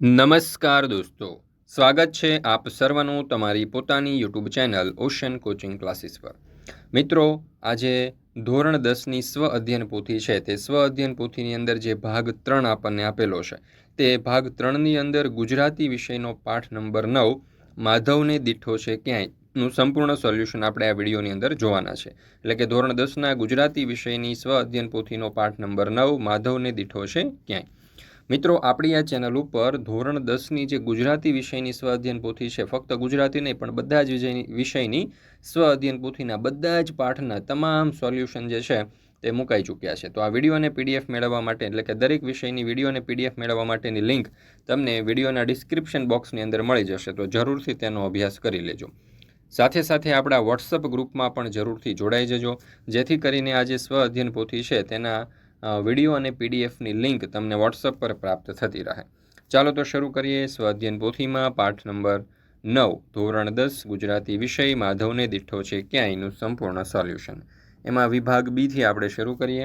નમસ્કાર દોસ્તો. સ્વાગત છે આપ સર્વનું તમારી પોતાની YouTube channel Ocean coaching classes પર. મિત્રો, આજે ધોરણ દસની સ્વ અધ્યયન પોથી છે. તે સ્વ અધ્યયન પોથીની અંદર જે ભાગ ત્રણ આપણને આપેલો છે, તે ભાગ ત્રણની અંદર ગુજરાતી વિષયનો પાઠ નંબર નવ, માધવને દીઠો છે ક્યાંયનું સંપૂર્ણ સોલ્યુશન આપણે આ વિડીયોની અંદર જોવાના છે. એટલે કે ધોરણ દસના ગુજરાતી વિષયની સ્વ અધ્યયન પોથીનો પાઠ નંબર નવ, માધવને દીઠો છે ક્યાંય. મિત્રો, આપણી આ ચેનલ ઉપર ધોરણ દસની જે ગુજરાતી વિષયની સ્વ અધ્યયન પોથી છે, ફક્ત ગુજરાતી નહીં, પણ બધા જ વિષયની વિષયની સ્વ અધ્યયન પોથીના બધા જ પાઠના તમામ સોલ્યુશન જે છે, તે મુકાઈ ચૂક્યા છે. તો આ વીડિયો અને પીડીએફ મેળવવા માટે, એટલે કે દરેક વિષયની વીડિયો અને પીડીએફ મેળવવા માટેની લિંક તમને વિડીયોના ડિસ્ક્રિપ્શન બોક્સની અંદર મળી જશે, તો જરૂરથી તેનો અભ્યાસ કરી લેજો. સાથે સાથે આપણા વોટ્સઅપ ગ્રુપમાં પણ જરૂરથી જોડાઈ જજો, જેથી કરીને આ જે સ્વ અધ્યયન પોથી છે, તેના વીડિયો અને પીડીએફની લિંક તમને વોટ્સઅપ પર પ્રાપ્ત થતી રહે. ચાલો તો શરૂ કરીએ સ્વાધ્યન પોથીમાં, પાઠ નંબર નવ, ધોરણ દસ, ગુજરાતી વિષય, માધવને દીઠો છે ક્યાંયનું સંપૂર્ણ સોલ્યુશન? એમાં વિભાગ બીથી આપણે શરૂ કરીએ.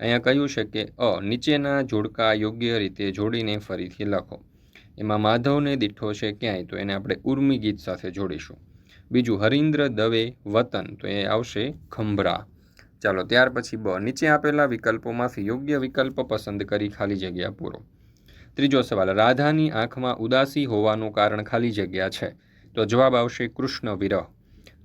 અહીંયા કહ્યું છે કે અ, નીચેના જોડકા યોગ્ય રીતે જોડીને ફરીથી લખો. એમાં માધવને દીઠો છે ક્યાંય, તો એને આપણે ઉર્મી ગીત સાથે જોડીશું. બીજું, હરીન્દ્ર દવે વતન, તો એ આવશે ખંભરા. ચાલો ત્યાર પછી બ. નીચે આપેલા વિકલ્પોમાંથી યોગ્ય વિકલ્પ પસંદ કરી ખાલી જગ્યા પૂરો. ત્રીજો સવાલ, રાધાની આંખમાં ઉદાસી હોવાનું કારણ ખાલી જગ્યા છે? તો જવાબ આવશે કૃષ્ણ વિરહ.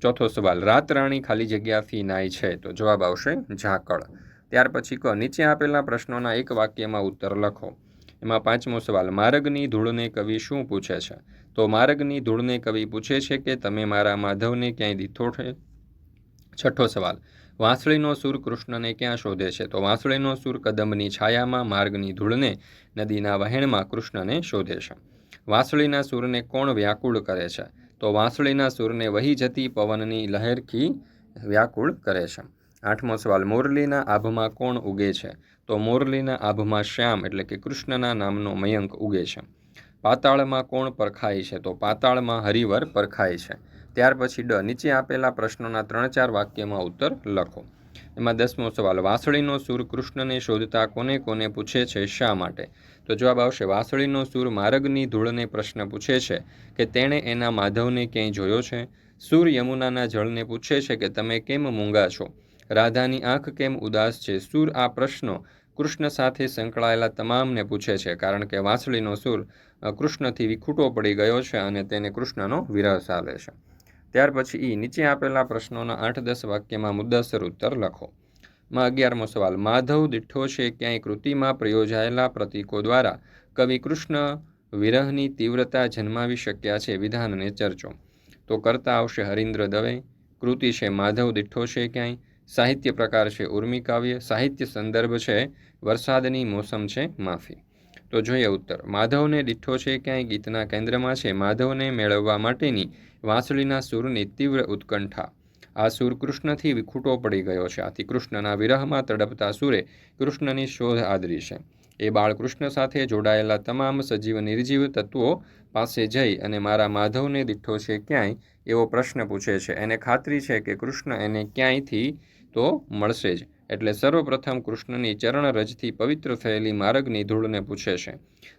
ચોથો સવાલ રાતરાણી ખાલી જગ્યાથી નાય છે? તો જવાબ આવશે ઝાકળ. ત્યાર પછી ક, નીચે આપેલા પ્રશ્નોના એક વાક્યમાં ઉત્તર લખો. એમાં પાંચમો સવાલ, માર્ગની ધૂળને કવિ શું પૂછે છે? તો માર્ગની ધૂળને કવિ પૂછે છે કે તમે મારા માધવને ક્યાંય દીઠો છે છઠ્ઠો સવાલ વાંસળીનો સૂર કૃષ્ણને ક્યાં શોધે છે? તો વાંસળીનો સૂર કદમની છાયામાં, માર્ગની ધૂળને, નદીના વહેણમાં કૃષ્ણને શોધે છે. વાંસળીના સૂરને કોણ વ્યાકુળ કરે છે? તો વાંસળીના સૂરને વહી જતી પવનની લહેરથી વ્યાકુળ કરે છે. આઠમો સવાલ, મોરલીના આભમાં કોણ ઉગે છે? તો મોરલીના આભમાં શ્યામ, એટલે કે કૃષ્ણના નામનો મયંક ઉગે છે. પાતાળમાં કોણ પરખાય છે? તો પાતાળમાં હરિવર પરખાય છે. ત્યાર પછી ડ. નીચે આપેલા પ્રશ્નોના ત્રણ ચાર વાક્યમાં ઉત્તર લખો. એમાં દસમો સવાલ, વાંસળીનો સૂર કૃષ્ણને શોધતા કોને કોને પૂછે છે, શા માટે? તો જવાબ આવશે, વાંસળીનો સૂર માર્ગની ધૂળને પ્રશ્ન પૂછે છે કે તેણે એના માધવને ક્યાંય જોયો છે? સૂર યમુનાના જળને પૂછે છે કે તમે કેમ મૂંગા છો? રાધાની આંખ કેમ ઉદાસ છે? સૂર આ પ્રશ્નો કૃષ્ણ સાથે સંકળાયેલા તમામને પૂછે છે કારણ કે વાંસળીનો સૂર કૃષ્ણથી વિખૂટો પડી ગયો છે અને તેને કૃષ્ણનો વિરહ ચાલે છે. ત્યાર પછી ઈ નીચે આપેલા પ્રશ્નોના આઠ દસ વાક્યમાં મુદ્દાસર ઉત્તર લખો. માં અગિયારમો સવાલ, માધવ દિઠ્ઠો છે ક્યાંય કૃતિમાં પ્રયોજાયેલા પ્રતીકો દ્વારા કવિ કૃષ્ણ વિરહની તીવ્રતા જન્માવી શક્યા છે? વિધાનને ચર્ચો. તો કરતા આવશે હરીન્દ્ર દવે, કૃતિ છે માધવ દિઠ્ઠો છે ક્યાંય? સાહિત્ય પ્રકાર છે ઉર્મી કાવ્ય, સાહિત્ય સંદર્ભ છે વરસાદની મોસમ છે માફી. તો જોઈએ ઉત્તર. માધવને દિઠ્ઠો છે ક્યાંય ગીતના કેન્દ્રમાં છે? માધવને મેળવવા માટેની વાંસળીના સૂરની તીવ્ર ઉત્કંઠા. આ સૂર કૃષ્ણથી વિખૂટો પડી ગયો છે. આથી કૃષ્ણના વિરહમાં તડપતા સૂરે કૃષ્ણની શોધ આદરી છે. એ બાળકૃષ્ણ સાથે જોડાયેલા તમામ સજીવ નિર્જીવ તત્વો પાસે જઈ અને મારા માધવને દીઠો છે ક્યાંય? એવો પ્રશ્ન પૂછે છે. એને ખાતરી છે કે કૃષ્ણ એને ક્યાંયથી તો મળશે જ. એટલે સર્વપ્રથમ કૃષ્ણની ચરણ રજથી પવિત્ર થયેલી માર્ગની ધૂળને પૂછે છે.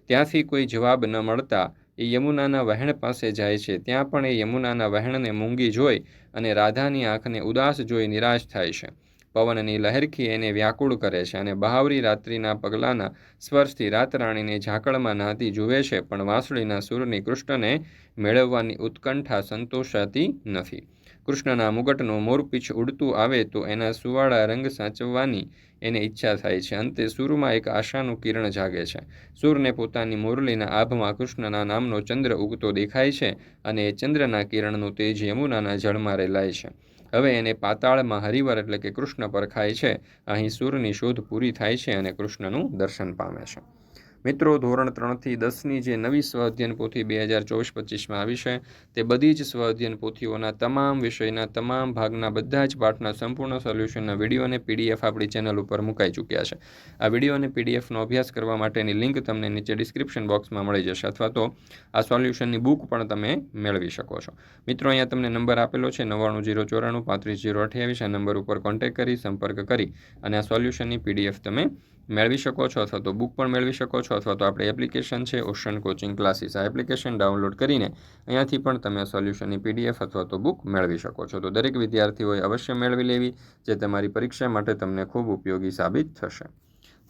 ત્યાંથી કોઈ જવાબ ન મળતા એ યમુનાના વહેણ પાસે જાય છે. ત્યાં પણ એ યમુનાના વહેણને મૂંગી જોઈ અને રાધાની આંખને ઉદાસ જોઈ નિરાશ થાય છે. પવનની લહેરખી એને વ્યાકુળ કરે છે અને બહાવરી રાત્રિના પગલાના સ્પર્શથી રાતરાણીને ઝાકળમાં નાતી જુએ છે, પણ વાંસળીના સૂરની કૃષ્ણને મેળવવાની ઉત્કંઠા સંતોષાતી નથી. કૃષ્ણના મુગટનો મોરપીછ ઉડતું આવે તો એના સુવાળા રંગ સાચવવાની એને ઈચ્છા થાય છે. અંતે સૂરમાં એક આશાનું કિરણ જાગે છે. સૂરને પોતાની મુરલીના આભમાં કૃષ્ણના નામનો ચંદ્ર ઉગતો દેખાય છે અને એ ચંદ્રના કિરણનું તેજ યમુનાના જળમાં રેલાય છે. હવે એને પાતાળમાં હરિવર એટલે કે કૃષ્ણ પર ખાય છે. અહીં સૂરની શોધ પૂરી થાય છે અને કૃષ્ણનું દર્શન પામે છે. મિત્રો, ધોરણ ત્રણથી દસની જે નવી સ્વ અધ્યયન પોથી બે હજાર ચોવીસ પચીસમાં આવી છે, તે બધી જ સ્વ અધ્યયન પોથીઓના તમામ વિષયના તમામ ભાગના બધા જ પાઠના સંપૂર્ણ સોલ્યુશનના વીડિયો અને પીડીએફ આપણી ચેનલ ઉપર મુકાઈ ચૂક્યા છે. આ વીડિયો અને પીડીએફનો અભ્યાસ કરવા માટેની લિંક તમને નીચે ડિસ્ક્રિપ્શન બોક્સમાં મળી જશે અથવા તો આ સોલ્યુશનની બુક પણ તમે મેળવી શકો છો. મિત્રો, અહીંયા તમને નંબર આપેલો છે નવ્વાણું જીરો ચોરાણું પાંત્રીસ જીરો અઠ્યાવીસ. આ નંબર ઉપર કોન્ટેક્ટ કરી, સંપર્ક કરી અને આ સોલ્યુશનની પીડીએફ તમે મેળવી શકો છો અથવા તો બુક પણ મેળવી શકો છો. અથવા તો આપણે એપ્લિકેશન છે, ઓશન કોચિંગ ક્લાસીસ. આ એપ્લિકેશન ડાઉનલોડ કરીને અહીંયાથી પણ તમે સોલ્યુશનની પીડીએફ અથવા તો બુક મેળવી શકો છો. તો દરેક વિદ્યાર્થીઓએ અવશ્ય મેળવી લેવી, જે તમારી પરીક્ષા માટે તમને ખૂબ ઉપયોગી સાબિત થશે.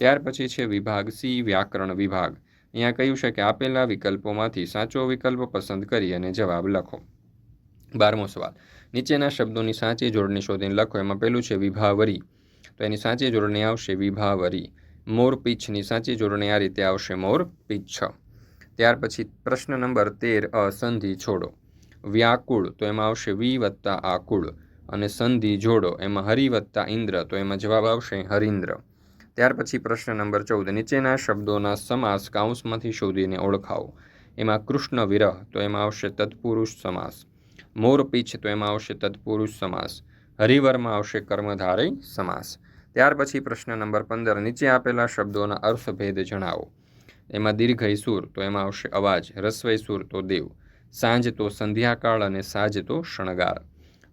ત્યાર પછી છે વિભાગ સી, વ્યાકરણ વિભાગ. અહીંયા કહ્યું છે કે આપેલા વિકલ્પોમાંથી સાચો વિકલ્પ પસંદ કરી અને જવાબ લખો. બારમો સવાલ. નીચેના શબ્દોની સાચી જોડણી શોધીને લખો. એમાં પહેલું છે વિભાવરી. તો એની સાચી જોડણી આવશે વિભાવરી. મોર પીછની સાચી જોડણી આ રીતે આવશે, મોર પીછ. ત્યાર પછી પ્રશ્ન નંબર તેર, અ, સંધિ છોડો. વ્યાકુળ, તો એમાં આવશે વી વત્તા આકુળ. અને સંધિ જોડો, એમાં હરિ વત્તા ઇન્દ્ર, તો એમાં જવાબ આવશે હરિન્દ્ર. ત્યાર પછી પ્રશ્ન નંબર ચૌદ, નીચેના શબ્દોના સમાસ કાઉન્સમાંથી શોધીને ઓળખાવો. એમાં કૃષ્ણ વિરહ, તો એમાં આવશે તત્પુરુષ સમાસ. મોર પીછ, તો એમાં આવશે તત્પુરુષ સમાસ. હરિવરમાં આવશે કર્મધારય સમાસ. ત્યાર પછી પ્રશ્ન નંબર પંદર, નીચે આપેલા શબ્દોના અર્થભેદ જણાવો. એમાં દીર્ઘય સુર, તો એમાં આવશે અવાજ. રસ્વય સુર, તો દેવ. સાંજ, તો સંધ્યાકાળ અને સાજ, તો શણગાર.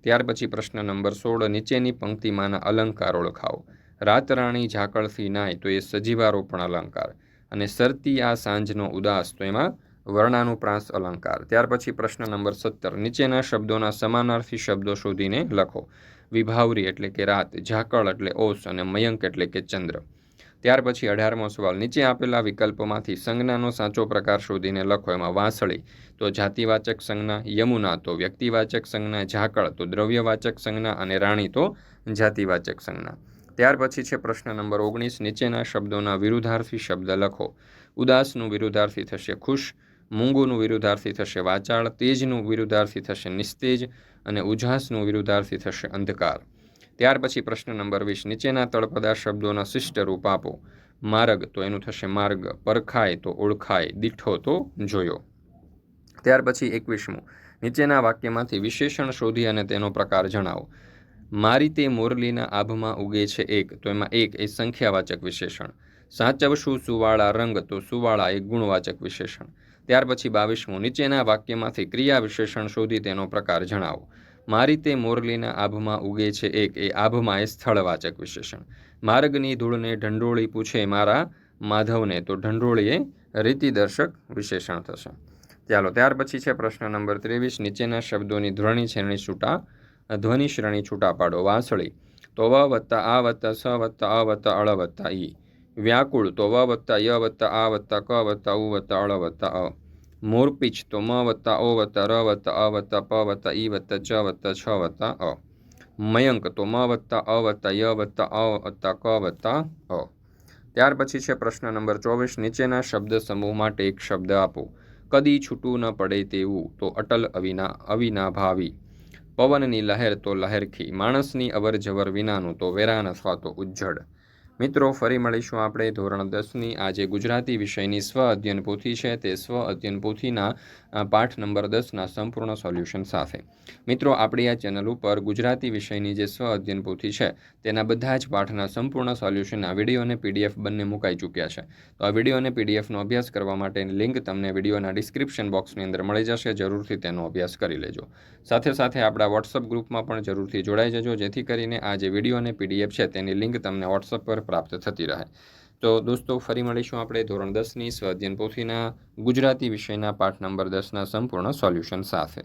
ત્યાર પછી પ્રશ્ન નંબર સોળ, નીચેની પંક્તિમાંના અલંકાર ઓળખાવો રાતરાણી ઝાકળથી નાય, તો એ સજીવારો પણ અલંકાર. અને સરતી આ સાંજનો ઉદાસ, તો એમાં વર્ણાનુપ્રાસ અલંકાર. ત્યાર પછી પ્રશ્ન નંબર સત્તર, નીચેના શબ્દોના સમાનાર્થી શબ્દો શોધીને લખો. વિભાવરી એટલે કે રાત, ઝાકળ એટલે ઓસ અને મયંક એટલે કે ચંદ્ર. ત્યાર પછી અઢારમો સવાલ. નીચે આપેલા વિકલ્પોમાંથી સંજ્ઞાનો સાચો પ્રકાર શોધીને લખો. એમાં વાંસળી તો જાતિવાચક સંજ્ઞા, યમુના તો વ્યક્તિવાચક સંજ્ઞા, ઝાકળ તો દ્રવ્યવાચક સંજ્ઞા અને રાણી તો જાતિવાચક સંજ્ઞા. ત્યાર પછી છે પ્રશ્ન નંબર ઓગણીસ. નીચેના શબ્દોના વિરુદ્ધાર્થી શબ્દ લખો. ઉદાસનું વિરુદ્ધાર્થી થશે ખુશ મૂંગુનું વિરુદ્ધાર્થી થશે વાચાળ, તેજનું વિરુદ્ધાર્થી થશે નિસ્તેજ અને ઉજાસનું વિરુદ્ધાર્થી થશે અંધકાર. ત્યાર પછી પ્રશ્ન નંબર વીસ, નીચેના તળપદા શબ્દોના શિષ્ટ રૂપ આપો. માર્ગ તો એનું થશે માર્ગ, પરખાય તો ઓળખાય, દીઠો તો જોયો. ત્યાર પછી એકવીસમું, નીચેના વાક્યમાંથી વિશેષણ શોધી અને તેનો પ્રકાર જણાવો. મારી તે મોરલીના આભમાં ઉગે છે એક, તો એમાં એક એ સંખ્યાવાચક વિશેષણ. સાચવશું સુવાળા રંગ તો સુવાળા એ ગુણવાચક વિશેષણ. ત્યાર પછી બાવીસમું નીચેના વાક્યમાંથી ક્રિયા વિશેષણ શોધી તેનો પ્રકાર જણાવો. મારી તે મોરલીના આભમાં ઉગે છે એક, એ આભમાં એ સ્થળવાચક વિશેષણ. માર્ગની ધૂળને ઢંઢોળી પૂછે મારા માધવને, તો ઢંઢોળી એ રીતિદર્શક વિશેષણ થશે. ચાલો, ત્યાર પછી છે પ્રશ્ન નંબર ત્રેવીસ. નીચેના શબ્દોની ધ્વનિ શ્રેણી છૂટા, ધ્વનિ શ્રેણી છૂટા પાડો. વાંસળી. તો વ વત્તા આ વત્તા સ વત્તા અ વત્તા અળ વત્તા ઈ. વ્યાકુળ તો વ વત્તા ય વત્તા આ વત્તા ક વત્તા ઉ વત્તા અળ વત્તા અ. મોરપીચ તો મ વત્તા ઓ વત્તા ર વત્તા અ વત્તા પ વત્તા ઈ વત્તા ચ વત્તા છ વત્તા અ. મયંક તો મ વત્તા અ વત્તા ય વત્તા અ વત્તા ક વત્તા અ. ત્યાર પછી છે પ્રશ્ન નંબર ચોવીસ, નીચેના શબ્દ સમૂહ માટે એક શબ્દ આપો. કદી છૂટું ન પડે તેવું, તો અટલ અવિના અવિના ભાવી. પવનની લહેર તો લહેરખી, માણસની અવર જવર વિનાનું, તો વેરાન અથવા તો ઉજ્જડ. મિત્રો, ફરી મળીશું આપણે ધોરણ દસની આ જે ગુજરાતી વિષયની સ્વ અધ્યયન પોથી છે. તે સ્વ અધ્યયન પોથીના પાઠ નંબર દસના સંપૂર્ણ સોલ્યુશન સાથે. મિત્રો, આપણી આ ચેનલ ઉપર ગુજરાતી વિષયની જે સ્વ અધ્યયન પોથી છે, તેના બધા જ પાઠના સંપૂર્ણ સોલ્યુશનના વીડિયો અને પીડીએફ બંને મુકાઈ ચૂક્યા છે. તો આ વીડિયો અને પીડીએફનો અભ્યાસ કરવા માટેની લિંક તમને વિડીયોના ડિસ્ક્રિપ્શન બોક્સની અંદર મળી જશે. જરૂરથી તેનો અભ્યાસ કરી લેજો. સાથે સાથે આપણા વોટ્સઅપ ગ્રુપમાં પણ જરૂરથી જોડાઈ જજો. જેથી કરીને આ જે વીડિયો અને પીડીએફ છે, તેની લિંક તમને વોટ્સઅપ પર પ્રાપ્ત થતી રહે. તો દોસ્તો, ફરી મળીશું આપણે ધોરણ દસની સ્વાધ્યન પોથીના ગુજરાતી વિષયના પાઠ નંબર દસના સંપૂર્ણ સોલ્યુશન સાથે.